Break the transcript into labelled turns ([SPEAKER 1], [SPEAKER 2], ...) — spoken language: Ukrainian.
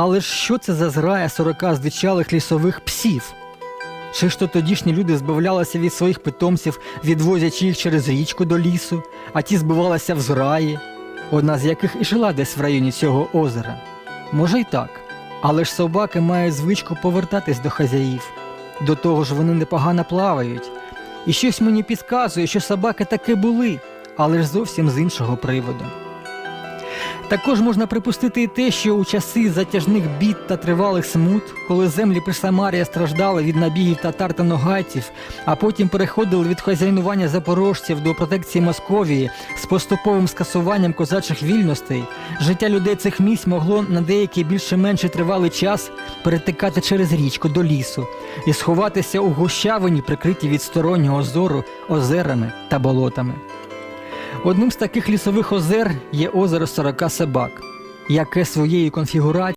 [SPEAKER 1] Але ж що це за зграя сорока здичалих лісових псів? Чи ж то тодішні люди збавлялися від своїх питомців, відвозячи їх через річку до лісу, а ті збивалися в зграї, одна з яких і жила десь в районі цього озера? Може й так. Але ж собаки мають звичку повертатись до хазяїв. До того ж вони непогано плавають. І щось мені підказує, що собаки таки були, але ж зовсім з іншого приводу. Також можна припустити і те, що у часи затяжних бід та тривалих смут, коли землі Присамарія страждали від набігів татар та ногайців, а потім переходили від хазяйнування запорожців до протекції Московії з поступовим скасуванням козачих вільностей, життя людей цих місць могло на деякий більше-менше тривалий час перетикати через річку до лісу і сховатися у гущавині, прикриті від стороннього зору озерами та болотами. Одним з таких лісових озер є озеро Сорока Собак, яке своєю конфігурацією